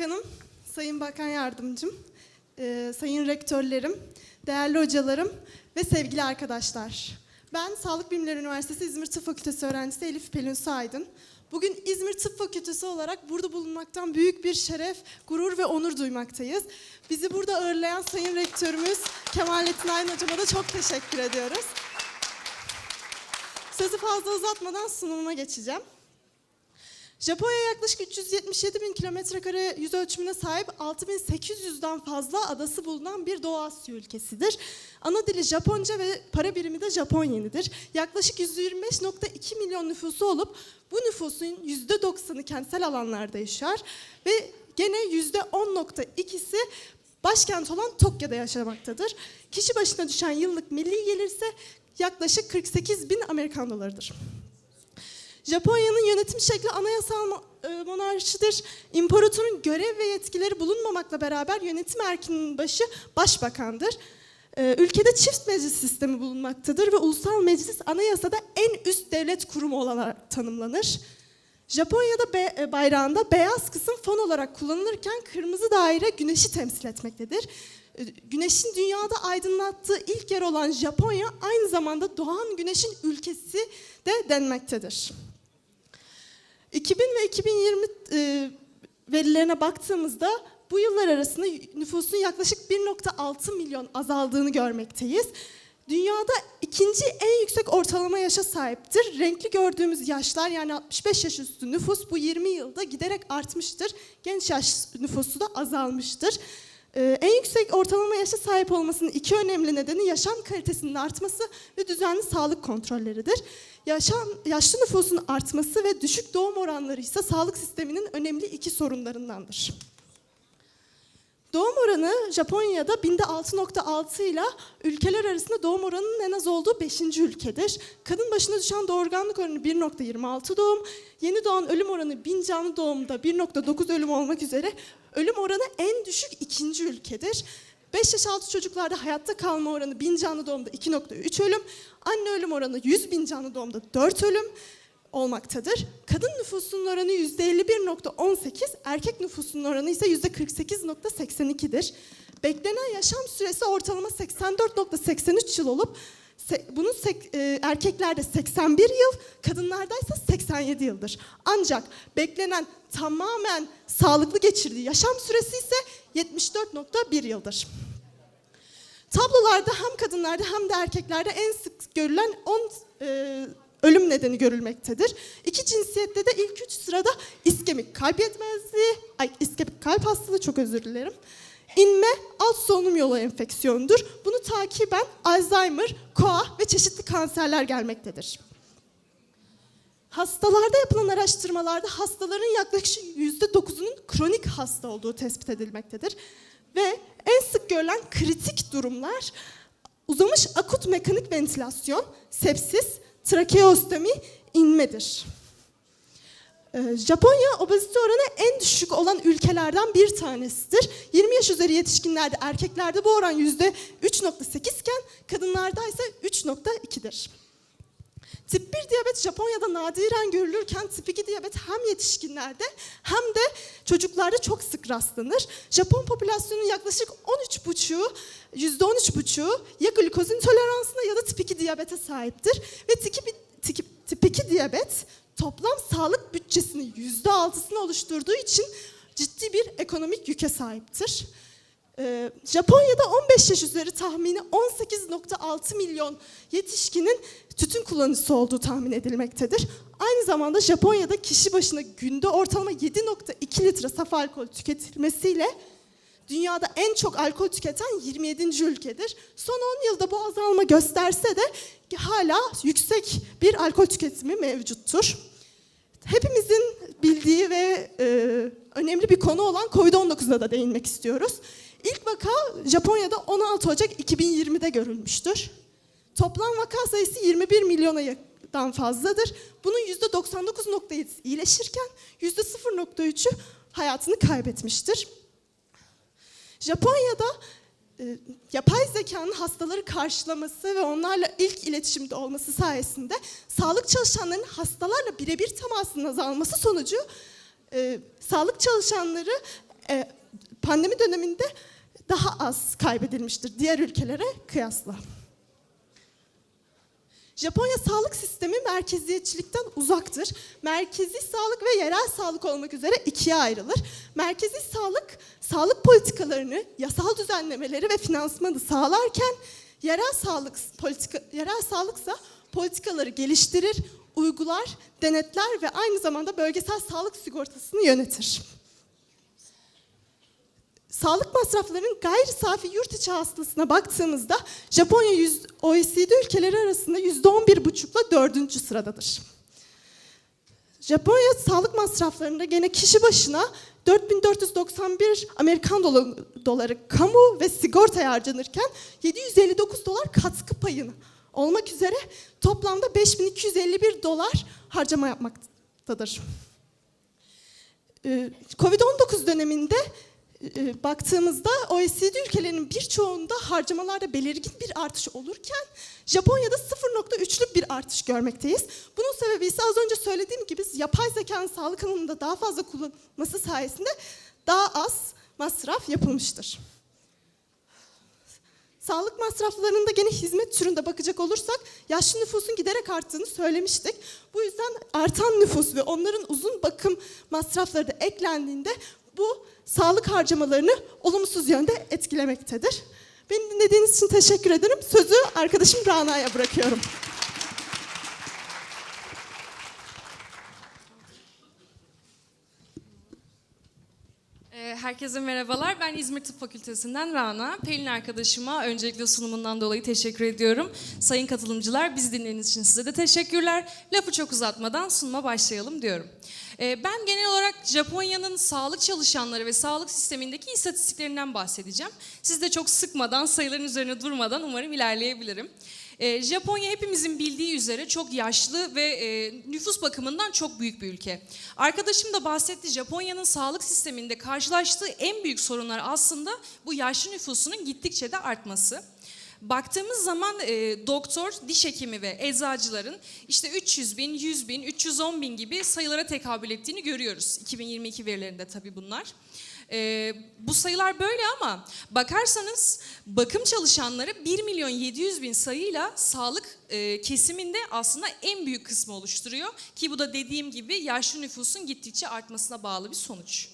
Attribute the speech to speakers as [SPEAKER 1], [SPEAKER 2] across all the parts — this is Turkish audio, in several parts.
[SPEAKER 1] Bakanım, Sayın Bakan Yardımcım, e, Sayın Rektörlerim, değerli hocalarım ve sevgili arkadaşlar. Ben Sağlık Bilimleri Üniversitesi İzmir Tıp Fakültesi öğrencisi Elif Pelin Saydın. Bugün İzmir Tıp Fakültesi olarak burada bulunmaktan büyük bir şeref, gurur ve onur duymaktayız. Bizi burada ağırlayan Sayın Rektörümüz Kemalettin Aydın Hocama da çok teşekkür ediyoruz. Sözü fazla uzatmadan sunumuma geçeceğim. Japonya yaklaşık 377 bin kilometre kare yüz ölçümüne sahip 6800'den fazla adası bulunan bir Doğu Asya ülkesidir. Ana dili Japonca ve para birimi de Japon yenidir. Yaklaşık 125.2 milyon nüfusu olup bu nüfusun %90'ı kentsel alanlarda yaşar ve gene %10.2'si başkent olan Tokyo'da yaşamaktadır. Kişi başına düşen yıllık milli gelir ise yaklaşık 48 bin Amerikan dolarıdır. Japonya'nın yönetim şekli anayasal e, monarşidir. İmparatorun görev ve yetkileri bulunmamakla beraber yönetim erkinin başı başbakandır. E, Ülkede çift meclis sistemi bulunmaktadır ve ulusal meclis anayasada en üst devlet kurumu olarak tanımlanır. Japonya'da be- e, bayrağında beyaz kısım fon olarak kullanılırken kırmızı daire güneşi temsil etmektedir. Güneşin dünyada aydınlattığı ilk yer olan Japonya aynı zamanda doğan güneşin ülkesi de denmektedir. 2000 ve 2020 e, verilerine baktığımızda bu yıllar arasında nüfusun yaklaşık 1.6 milyon azaldığını görmekteyiz. Dünyada ikinci en yüksek ortalama yaşa sahiptir. Renkli gördüğümüz yaşlar yani 65 yaş üstü nüfus bu 20 yılda giderek artmıştır. Genç yaş nüfusu da azalmıştır. Ee, yüksek ortalama yaşa sahip olmasının iki önemli nedeni yaşam kalitesinin artması ve düzenli sağlık kontrolleridir. Yaşam, yaşlı nüfusun artması ve düşük doğum oranları ise sağlık sisteminin önemli iki sorunlarındandır. Doğum oranı Japonya'da binde 6.6 ile ülkeler arasında doğum oranının en az olduğu 5. ülkedir. Kadın başına düşen doğurganlık oranı 1.26 doğum, yeni doğan ölüm oranı 1000 canlı doğumda 1.9 ölüm olmak üzere ölüm oranı en düşük ikinci ülkedir. 5 yaş altı çocuklarda hayatta kalma oranı 1000 canlı doğumda 2.3 ölüm, anne ölüm oranı 100 bin canlı doğumda 4 ölüm olmaktadır. Kadın nüfusunun oranı %51.18, erkek nüfusunun oranı ise %48.82'dir. Beklenen yaşam süresi ortalama 84.83 yıl olup bunun e, erkeklerde 81 yıl, kadınlarda ise 87 yıldır. Ancak beklenen tamamen sağlıklı geçirdiği yaşam süresi ise 74.1 yıldır. Tablolarda hem kadınlarda hem de erkeklerde en sık görülen 10 e, ölüm nedeni görülmektedir. İki cinsiyette de ilk üç sırada iskemik kalp yetmezliği, ay iskemik kalp hastalığı çok özür dilerim. İnme alt solunum yolu enfeksiyonudur. Bunu takiben Alzheimer, koa ve çeşitli kanserler gelmektedir. Hastalarda yapılan araştırmalarda hastaların yaklaşık %9'unun kronik hasta olduğu tespit edilmektedir. Ve en sık görülen kritik durumlar uzamış akut mekanik ventilasyon, sepsis, trakeostomi, inmedir. Ee, Japonya obezite oranı en düşük olan ülkelerden bir tanesidir. 20 yaş üzeri yetişkinlerde, erkeklerde bu oran %3.8 iken kadınlarda ise 3.2'dir. Tip 1 diyabet Japonya'da nadiren görülürken tip 2 diyabet hem yetişkinlerde hem de çocuklarda çok sık rastlanır. Japon popülasyonunun yaklaşık 13,5'u, %13,5'u ya glukoz intoleransına ya da tip 2 diyabete sahiptir. Ve tip, tip, tip 2 diyabet toplam sağlık bütçesinin %6'sını oluşturduğu için ciddi bir ekonomik yüke sahiptir. Ee, Japonya'da 15 yaş üzeri tahmini 18.6 milyon yetişkinin tütün kullanıcısı olduğu tahmin edilmektedir. Aynı zamanda Japonya'da kişi başına günde ortalama 7.2 litre saf alkol tüketilmesiyle dünyada en çok alkol tüketen 27. ülkedir. Son 10 yılda bu azalma gösterse de hala yüksek bir alkol tüketimi mevcuttur. Hepimizin bildiği ve e, önemli bir konu olan COVID-19'a da değinmek istiyoruz. İlk vaka Japonya'da 16 Ocak 2020'de görülmüştür. Toplam vaka sayısı 21 milyondan fazladır. Bunun %99.7'si iyileşirken %0.3'ü hayatını kaybetmiştir. Japonya'da yapay zekanın hastaları karşılaması ve onlarla ilk iletişimde olması sayesinde sağlık çalışanlarının hastalarla birebir temasının azalması sonucu e, sağlık çalışanları e, pandemi döneminde daha az kaybedilmiştir diğer ülkelere kıyasla. Japonya sağlık sistemi merkeziyetçilikten uzaktır. Merkezi sağlık ve yerel sağlık olmak üzere ikiye ayrılır. Merkezi sağlık, sağlık politikalarını, yasal düzenlemeleri ve finansmanı sağlarken yerel sağlık politika, yerel sağlıksa politikaları geliştirir, uygular, denetler ve aynı zamanda bölgesel sağlık sigortasını yönetir. Sağlık masraflarının gayri safi yurt içi hasılasına baktığımızda Japonya yüz- OECD ülkeleri arasında %11,5'la dördüncü sıradadır. Japonya sağlık masraflarında gene kişi başına 4491 Amerikan dola- doları kamu ve sigortaya harcanırken 759 dolar katkı payını olmak üzere toplamda 5251 dolar harcama yapmaktadır. Ee, Covid-19 döneminde e, baktığımızda OECD ülkelerinin birçoğunda harcamalarda belirgin bir artış olurken Japonya'da 0.3'lük bir artış görmekteyiz. Bunun sebebi ise az önce söylediğim gibi yapay zekanın sağlık alanında daha fazla kullanılması sayesinde daha az masraf yapılmıştır. Sağlık masraflarında gene hizmet türünde bakacak olursak yaşlı nüfusun giderek arttığını söylemiştik. Bu yüzden artan nüfus ve onların uzun bakım masrafları da eklendiğinde bu sağlık harcamalarını olumsuz yönde etkilemektedir. Beni dinlediğiniz için teşekkür ederim. Sözü arkadaşım Rana'ya bırakıyorum.
[SPEAKER 2] Ee, Herkese merhabalar. Ben İzmir Tıp Fakültesinden Rana. Pelin arkadaşıma öncelikle sunumundan dolayı teşekkür ediyorum. Sayın katılımcılar bizi dinlediğiniz için size de teşekkürler. Lafı çok uzatmadan sunuma başlayalım diyorum. Ee, Ben genel olarak Japonya'nın sağlık çalışanları ve sağlık sistemindeki istatistiklerinden bahsedeceğim. Siz de çok sıkmadan, sayıların üzerine durmadan umarım ilerleyebilirim. Ee, Japonya hepimizin bildiği üzere çok yaşlı ve e, nüfus bakımından çok büyük bir ülke. Arkadaşım da bahsetti Japonya'nın sağlık sisteminde karşılaştığı en büyük sorunlar aslında bu yaşlı nüfusunun gittikçe de artması. Baktığımız zaman e, doktor, diş hekimi ve eczacıların işte 300 bin, 100 bin, 310 bin gibi sayılara tekabül ettiğini görüyoruz. 2022 verilerinde tabii bunlar. Ee, bu sayılar böyle ama bakarsanız bakım çalışanları 1 milyon 700 bin sayıyla sağlık e, kesiminde aslında en büyük kısmı oluşturuyor. Ki bu da dediğim gibi yaşlı nüfusun gittikçe artmasına bağlı bir sonuç.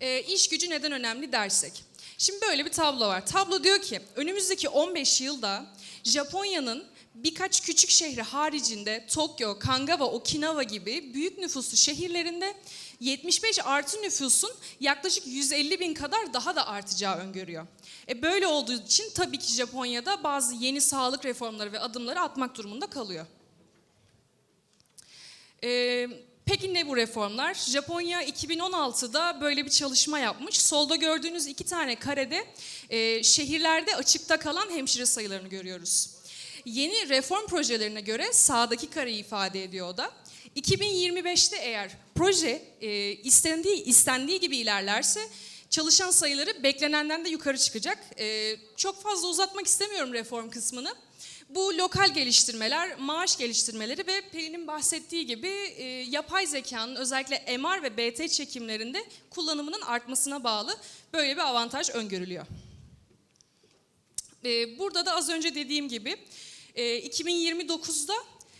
[SPEAKER 2] E, iş gücü neden önemli dersek. Şimdi böyle bir tablo var. Tablo diyor ki önümüzdeki 15 yılda Japonya'nın birkaç küçük şehri haricinde Tokyo, Kanagawa, Okinawa gibi büyük nüfuslu şehirlerinde 75 artı nüfusun yaklaşık 150 bin kadar daha da artacağı öngörüyor. E böyle olduğu için tabii ki Japonya'da bazı yeni sağlık reformları ve adımları atmak durumunda kalıyor. Ee, peki ne bu reformlar? Japonya 2016'da böyle bir çalışma yapmış. Solda gördüğünüz iki tane karede e, şehirlerde açıkta kalan hemşire sayılarını görüyoruz. Yeni reform projelerine göre sağdaki kareyi ifade ediyor o da. 2025'te eğer proje e, istendiği, istendiği gibi ilerlerse çalışan sayıları beklenenden de yukarı çıkacak. E, çok fazla uzatmak istemiyorum reform kısmını. Bu lokal geliştirmeler, maaş geliştirmeleri ve Pelin'in bahsettiği gibi e, yapay zekanın özellikle MR ve BT çekimlerinde kullanımının artmasına bağlı böyle bir avantaj öngörülüyor. E, burada da az önce dediğim gibi e, 2029'da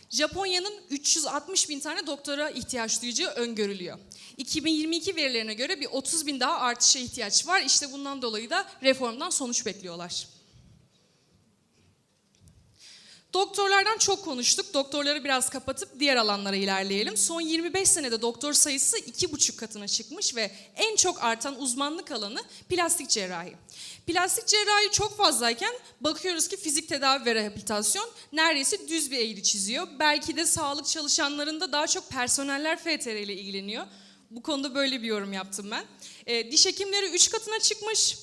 [SPEAKER 2] Japonya'nın 360 bin tane doktora ihtiyaç duyacağı öngörülüyor. 2022 verilerine göre bir 30 bin daha artışa ihtiyaç var. İşte bundan dolayı da reformdan sonuç bekliyorlar. Doktorlardan çok konuştuk. Doktorları biraz kapatıp diğer alanlara ilerleyelim. Son 25 senede doktor sayısı 2,5 katına çıkmış ve en çok artan uzmanlık alanı plastik cerrahi. Plastik cerrahi çok fazlayken bakıyoruz ki fizik tedavi ve rehabilitasyon neredeyse düz bir eğri çiziyor. Belki de sağlık çalışanlarında daha çok personeller FTR ile ilgileniyor. Bu konuda böyle bir yorum yaptım ben. E, diş hekimleri 3 katına çıkmış.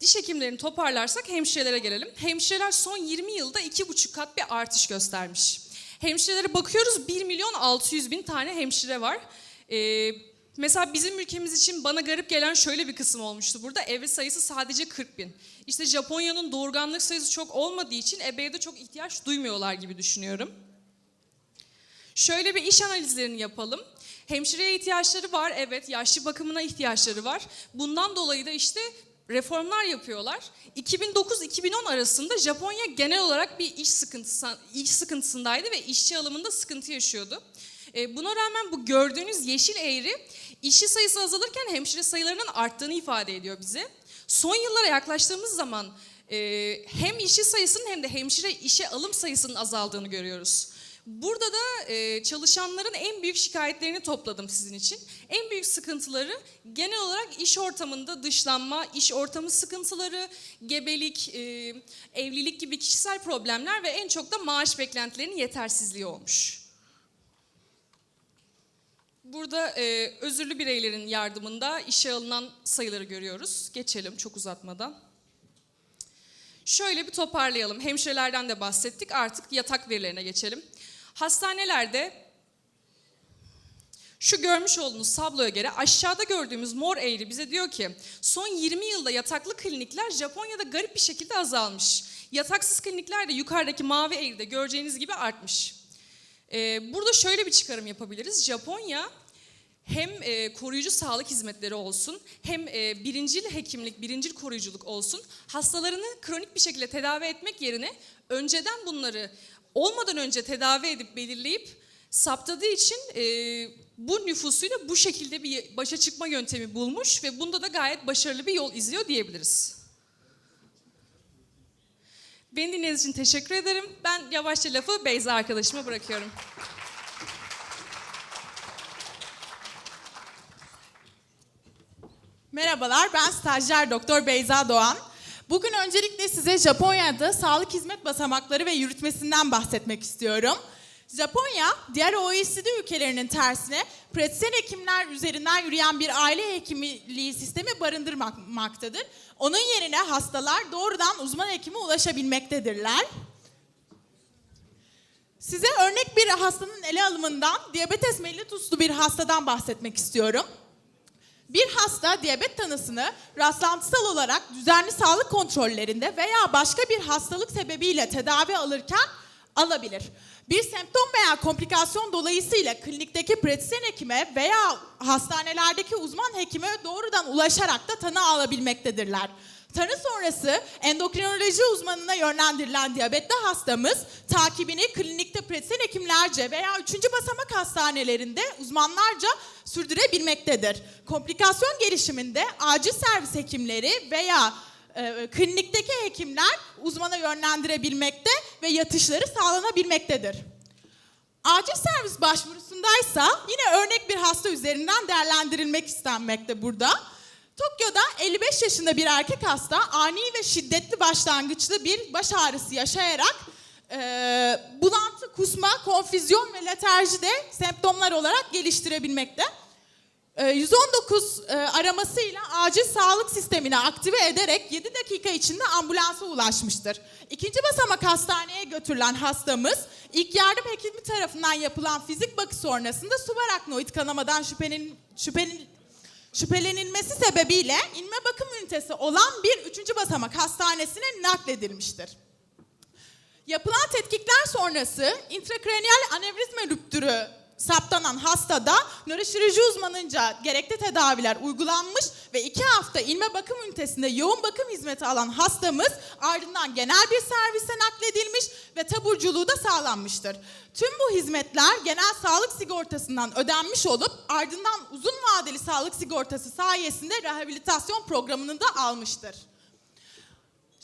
[SPEAKER 2] Diş hekimlerini toparlarsak hemşirelere gelelim. Hemşireler son 20 yılda 2,5 kat bir artış göstermiş. Hemşirelere bakıyoruz 1 milyon 600 bin tane hemşire var. Ee, mesela bizim ülkemiz için bana garip gelen şöyle bir kısım olmuştu burada. Ebe sayısı sadece 40 bin. İşte Japonya'nın doğurganlık sayısı çok olmadığı için ebeye de çok ihtiyaç duymuyorlar gibi düşünüyorum. Şöyle bir iş analizlerini yapalım. Hemşireye ihtiyaçları var, evet. Yaşlı bakımına ihtiyaçları var. Bundan dolayı da işte reformlar yapıyorlar. 2009-2010 arasında Japonya genel olarak bir iş sıkıntısı iş sıkıntısındaydı ve işçi alımında sıkıntı yaşıyordu. E, Buna rağmen bu gördüğünüz yeşil eğri işçi sayısı azalırken hemşire sayılarının arttığını ifade ediyor bize. Son yıllara yaklaştığımız zaman e, hem işçi sayısının hem de hemşire işe alım sayısının azaldığını görüyoruz. Burada da e, çalışanların en büyük şikayetlerini topladım sizin için. En büyük sıkıntıları genel olarak iş ortamında dışlanma, iş ortamı sıkıntıları, gebelik, evlilik gibi kişisel problemler ve en çok da maaş beklentilerinin yetersizliği olmuş. Burada e, özürlü bireylerin yardımında işe alınan sayıları görüyoruz. Geçelim çok uzatmadan. Şöyle bir toparlayalım. Hemşirelerden de bahsettik. Artık yatak verilerine geçelim. Hastanelerde şu görmüş olduğunuz tabloya göre aşağıda gördüğümüz mor eğri bize diyor ki son 20 yılda yataklı klinikler Japonya'da garip bir şekilde azalmış. Yataksız klinikler de yukarıdaki mavi eğride göreceğiniz gibi artmış. Ee, burada şöyle bir çıkarım yapabiliriz. Japonya hem e, koruyucu sağlık hizmetleri olsun, hem e, birincil hekimlik, birincil koruyuculuk olsun, hastalarını kronik bir şekilde tedavi etmek yerine önceden bunları olmadan önce tedavi edip belirleyip saptadığı için e, bu nüfusuyla bu şekilde bir başa çıkma yöntemi bulmuş ve bunda da gayet başarılı bir yol izliyor diyebiliriz. Beni dinlediğiniz için teşekkür ederim. Ben yavaşça lafı Beyza arkadaşıma bırakıyorum.
[SPEAKER 3] Merhabalar, ben stajyer doktor Beyza Doğan. Bugün öncelikle size Japonya'da sağlık hizmet basamakları ve yürütmesinden bahsetmek istiyorum. Japonya, diğer OECD ülkelerinin tersine pratisyen hekimler üzerinden yürüyen bir aile hekimliği sistemi barındırmaktadır. Onun yerine hastalar doğrudan uzman hekime ulaşabilmektedirler. Size örnek bir hastanın ele alımından diyabetes mellituslu bir hastadan bahsetmek istiyorum. Bir hasta diyabet tanısını rastlantısal olarak düzenli sağlık kontrollerinde veya başka bir hastalık sebebiyle tedavi alırken alabilir. Bir semptom veya komplikasyon dolayısıyla klinikteki pratisyen hekime veya hastanelerdeki uzman hekime doğrudan ulaşarak da tanı alabilmektedirler. Tanı sonrası endokrinoloji uzmanına yönlendirilen diyabetli hastamız takibini klinikte pratisyen hekimlerce veya üçüncü basamak hastanelerinde uzmanlarca sürdürebilmektedir. Komplikasyon gelişiminde acil servis hekimleri veya e, klinikteki hekimler uzmana yönlendirebilmekte ve yatışları sağlanabilmektedir. Acil servis başvurusundaysa yine örnek bir hasta üzerinden değerlendirilmek istenmekte burada. Tokyo'da 55 yaşında bir erkek hasta ani ve şiddetli başlangıçlı bir baş ağrısı yaşayarak e, bulantı, kusma, konfüzyon ve letarji de semptomlar olarak geliştirebilmekte. E, 119 e, aramasıyla acil sağlık sistemini aktive ederek 7 dakika içinde ambulansa ulaşmıştır. İkinci basamak hastaneye götürülen hastamız ilk yardım hekimi tarafından yapılan fizik bakı sonrasında subaraknoid kanamadan şüphenin, şüphenin, şüphelenilmesi sebebiyle inme bakım ünitesi olan bir üçüncü basamak hastanesine nakledilmiştir. Yapılan tetkikler sonrası intrakraniyal anevrizma rüptürü saptanan hastada nöroşirurji uzmanınca gerekli tedaviler uygulanmış ve iki hafta ilme bakım ünitesinde yoğun bakım hizmeti alan hastamız ardından genel bir servise nakledilmiş ve taburculuğu da sağlanmıştır. Tüm bu hizmetler genel sağlık sigortasından ödenmiş olup ardından uzun vadeli sağlık sigortası sayesinde rehabilitasyon programını da almıştır.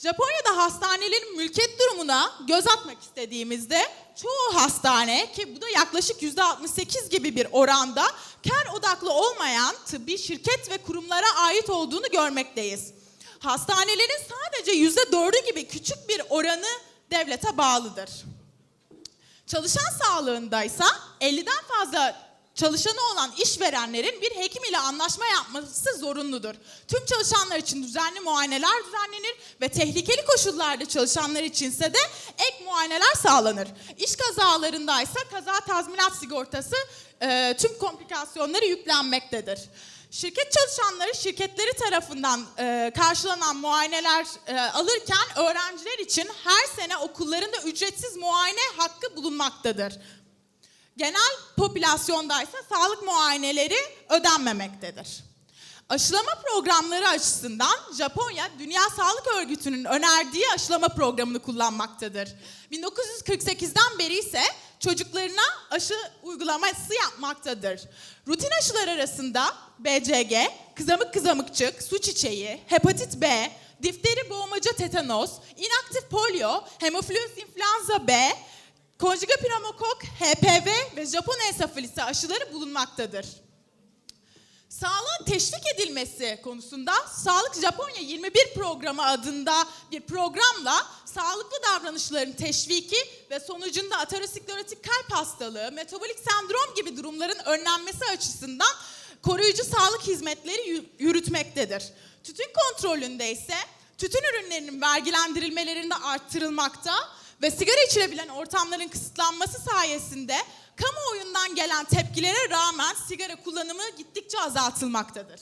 [SPEAKER 3] Japonya'da hastanelerin mülkiyet durumuna göz atmak istediğimizde çoğu hastane ki bu da yaklaşık %68 gibi bir oranda kar odaklı olmayan tıbbi şirket ve kurumlara ait olduğunu görmekteyiz. Hastanelerin sadece %4'ü gibi küçük bir oranı devlete bağlıdır. Çalışan sağlığındaysa 50'den fazla çalışanı olan işverenlerin bir hekim ile anlaşma yapması zorunludur. Tüm çalışanlar için düzenli muayeneler düzenlenir ve tehlikeli koşullarda çalışanlar içinse de ek muayeneler sağlanır. İş kazalarındaysa kaza tazminat sigortası e, tüm komplikasyonları yüklenmektedir. Şirket çalışanları şirketleri tarafından e, karşılanan muayeneler e, alırken öğrenciler için her sene okullarında ücretsiz muayene hakkı bulunmaktadır. Genel popülasyondaysa sağlık muayeneleri ödenmemektedir. Aşılama programları açısından Japonya Dünya Sağlık Örgütü'nün önerdiği aşılama programını kullanmaktadır. 1948'den beri ise çocuklarına aşı uygulaması yapmaktadır. Rutin aşılar arasında BCG, kızamık kızamıkçık, su çiçeği, hepatit B, difteri boğmaca tetanos, inaktif polio, hemofilus influenza B, konjüge pneumokok, HPV ve Japon ensefalisi aşıları bulunmaktadır. Sağlığın teşvik edilmesi konusunda Sağlık Japonya 21 programı adında bir programla sağlıklı davranışların teşviki ve sonucunda aterosklerotik kalp hastalığı, metabolik sendrom gibi durumların önlenmesi açısından koruyucu sağlık hizmetleri yü- yürütmektedir. Tütün kontrolünde ise tütün ürünlerinin vergilendirilmelerinde arttırılmakta ve sigara içilebilen ortamların kısıtlanması sayesinde kamuoyundan gelen tepkilere rağmen sigara kullanımı gittikçe azaltılmaktadır.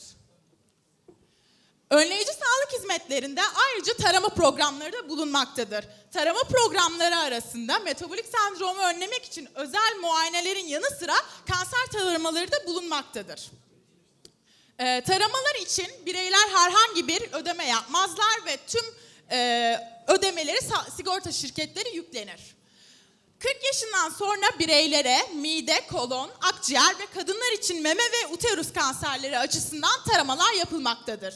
[SPEAKER 3] Önleyici sağlık hizmetlerinde ayrıca tarama programları da bulunmaktadır. Tarama programları arasında metabolik sendromu önlemek için özel muayenelerin yanı sıra kanser taramaları da bulunmaktadır. Ee, taramalar için bireyler herhangi bir ödeme yapmazlar ve tüm e, ödemeleri sigorta şirketleri yüklenir. 40 yaşından sonra bireylere mide, kolon, akciğer ve kadınlar için meme ve uterus kanserleri açısından taramalar yapılmaktadır.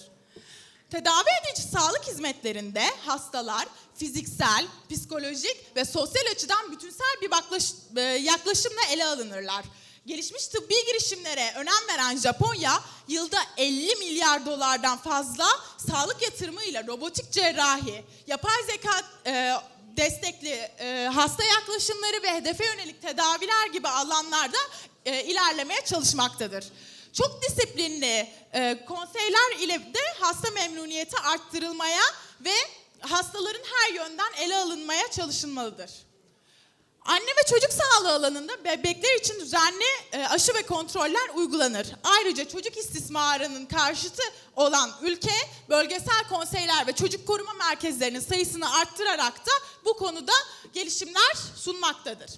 [SPEAKER 3] Tedavi edici sağlık hizmetlerinde hastalar fiziksel, psikolojik ve sosyal açıdan bütünsel bir e, yaklaşımla ele alınırlar. Gelişmiş tıbbi girişimlere önem veren Japonya, yılda 50 milyar dolardan fazla sağlık yatırımıyla robotik cerrahi, yapay zeka e, destekli e, hasta yaklaşımları ve hedefe yönelik tedaviler gibi alanlarda e, ilerlemeye çalışmaktadır. Çok disiplinli e, konseyler ile de hasta memnuniyeti arttırılmaya ve hastaların her yönden ele alınmaya çalışılmalıdır. Anne ve çocuk sağlığı alanında bebekler için düzenli e, aşı ve kontroller uygulanır. Ayrıca çocuk istismarının karşıtı olan ülke bölgesel konseyler ve çocuk koruma merkezlerinin sayısını arttırarak da bu konuda gelişimler sunmaktadır.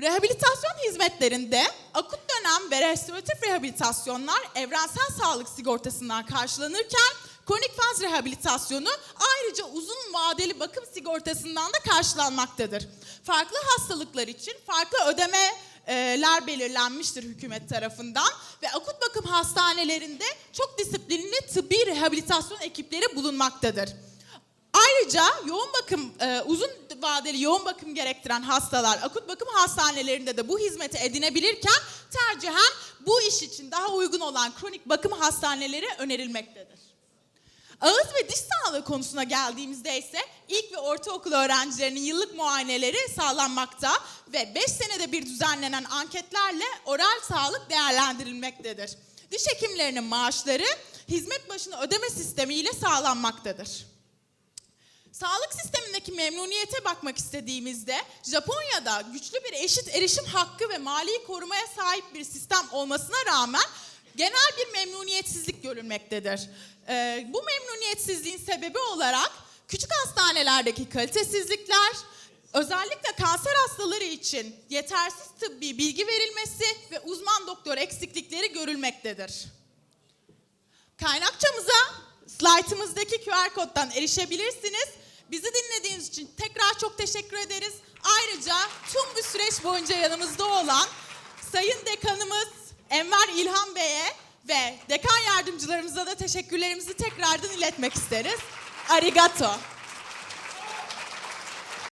[SPEAKER 3] Rehabilitasyon hizmetlerinde akut dönem ve restoratif rehabilitasyonlar evrensel sağlık sigortasından karşılanırken kronik faz rehabilitasyonu ayrıca uzun vadeli bakım sigortasından da karşılanmaktadır. Farklı hastalıklar için farklı ödemeler belirlenmiştir hükümet tarafından ve akut bakım hastanelerinde çok disiplinli tıbbi rehabilitasyon ekipleri bulunmaktadır. Ayrıca yoğun bakım, e, uzun vadeli yoğun bakım gerektiren hastalar akut bakım hastanelerinde de bu hizmeti edinebilirken tercihen bu iş için daha uygun olan kronik bakım hastaneleri önerilmektedir. Ağız ve diş sağlığı konusuna geldiğimizde ise ilk ve ortaokul öğrencilerinin yıllık muayeneleri sağlanmakta ve 5 senede bir düzenlenen anketlerle oral sağlık değerlendirilmektedir. Diş hekimlerinin maaşları hizmet başına ödeme sistemiyle sağlanmaktadır. Sağlık sistemindeki memnuniyete bakmak istediğimizde Japonya'da güçlü bir eşit erişim hakkı ve mali korumaya sahip bir sistem olmasına rağmen genel bir memnuniyetsizlik görülmektedir. Ee, bu memnuniyetsizliğin sebebi olarak küçük hastanelerdeki kalitesizlikler, özellikle kanser hastaları için yetersiz tıbbi bilgi verilmesi ve uzman doktor eksiklikleri görülmektedir. Kaynakçamıza slaytımızdaki QR koddan erişebilirsiniz. Bizi dinlediğiniz için tekrar çok teşekkür ederiz. Ayrıca tüm bu süreç boyunca yanımızda olan Sayın Dekanımız Enver İlhan Bey'e ve dekan yardımcılarımıza da teşekkürlerimizi tekrardan iletmek isteriz. Arigato.